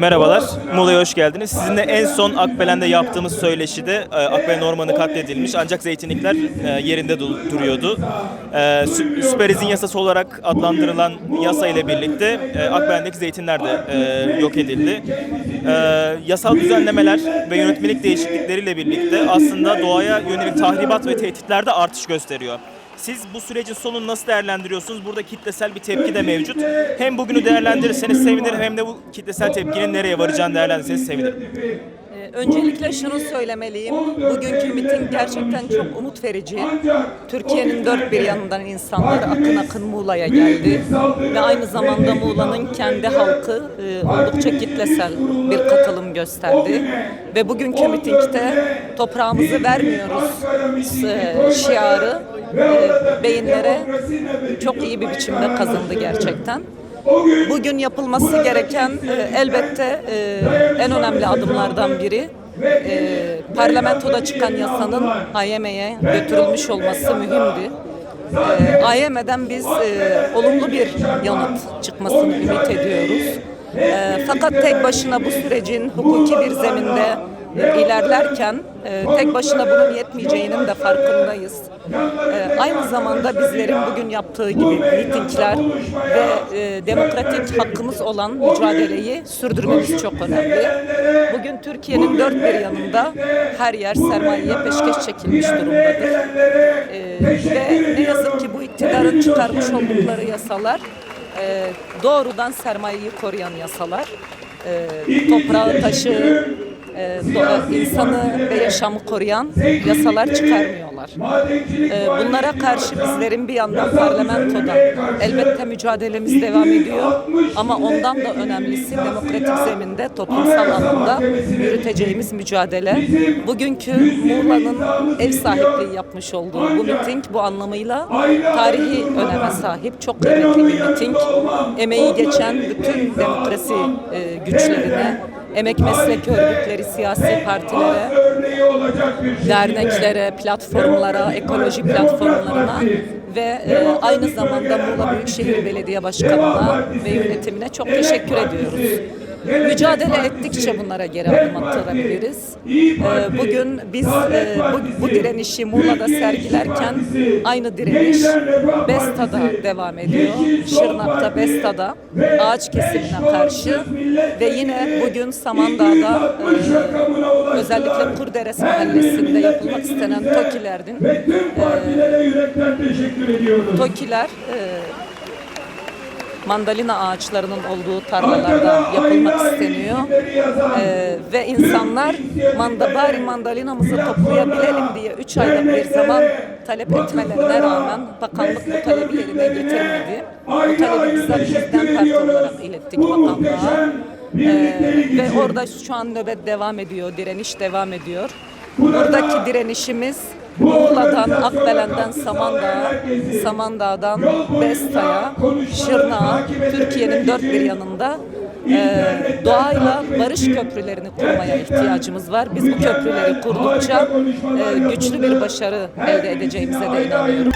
Merhabalar, Muğla'ya hoş geldiniz. Sizinle en son Akbelen'de yaptığımız söyleşide e, Akbelen ormanı katledilmiş ancak zeytinlikler e, yerinde du- duruyordu. E, sü- Süper izin yasası olarak adlandırılan yasa ile birlikte Akbelen'deki zeytinler de yok edildi. Yasal düzenlemeler ve yönetmelik değişiklikleriyle birlikte aslında doğaya yönelik tahribat ve tehditlerde artış gösteriyor. Siz bu sürecin sonunu nasıl değerlendiriyorsunuz? Burada kitlesel bir tepki de mevcut. Hem bugünü değerlendirirseniz sevinirim hem de bu kitlesel tepkinin nereye varacağını değerlendirirseniz sevinirim. Ee, Öncelikle şunu söylemeliyim. Bugünkü miting gerçekten çok umut verici. Türkiye'nin dört bir yanından insanlar akın akın Muğla'ya geldi. Ve aynı zamanda Muğla'nın kendi halkı e, oldukça kitlesel bir katılım gösterdi. Ve bugünkü mitingde toprağımızı vermiyoruz e, şiarı e, beyinlere çok iyi bir biçimde kazındı gerçekten. Bugün yapılması gereken e, elbette e, en önemli adımlardan biri e, parlamentoda çıkan yasanın AYM'ye götürülmüş olması mühimdi. E, AYM'den biz e, olumlu bir yanıt çıkmasını ümit ediyoruz. E, fakat tek başına bu sürecin hukuki bir zeminde ilerlerken e, tek başına bunun yetmeyeceğinin de farkındayız. E, aynı zamanda bizlerin bugün yaptığı gibi mitingler ve e, demokratik hakkımız olan mücadeleyi sürdürmemiz çok önemli. Bugün Türkiye'nin dört bir yanında her yer sermayeye peşkeş çekilmiş durumdadır. Ve ne yazık ki bu iktidarın çıkarmış oldukları yasalar doğrudan sermayeyi koruyan yasalar. Toprağı, taşı, e, insanı ve yaşamı koruyan yasalar çıkarmıyorlar. E, bunlara karşı bizlerin bir yandan parlamentoda elbette mücadelemiz devam ediyor ama ondan da önemlisi demokratik zeminde toplumsal alanda yürüteceğimiz mücadele. Bugünkü Muğla'nın ev sahipliği yapmış olduğu bu miting bu anlamıyla tarihi öneme sahip çok kıymetli bir miting. Emeği geçen bütün demokrasi e, güçlerine emek meslek örgütleri, siyasi partilere, derneklere, platformlara, ekoloji platformlarına ve e, aynı zamanda Muğla Büyükşehir Belediye Başkanı'na ve yönetimine çok teşekkür ediyoruz. Mücadele ettikçe bunlara geri adım attırabiliriz. E, bugün biz e, bu, bu direnişi Muğla'da sergilerken aynı direniş Besta'da devam ediyor. Şırnak'ta, Besta'da ağaç kesimine karşı ve yine bugün Samandağ'da e, özellikle Kurderes Mahallesi'nde yapılmak istenen TOKİ'lerin e, TOKİ'ler e, mandalina ağaçlarının olduğu tarlalarda yapılmak isteniyor. Ee, ve insanlar manda, bari mandalinamızı toplayabilelim diye 3 ayda bir zaman talep etmelerine rağmen bakanlık bu talebi yerine getirmedi. Bu talebi bizler bizden parti olarak ilettik bakanlığa. Ee, ve orada şu an nöbet devam ediyor, direniş devam ediyor. Buradaki direnişimiz Muğla'dan, Akbelen'den Samandağ'a, Samandağ'dan Besta'ya, Şırnak'a, Türkiye'nin dört bir yanında e, doğayla barış köprülerini kurmaya ihtiyacımız var. Biz bu köprüleri kurdukça e, güçlü bir başarı elde edeceğimize de inanıyorum.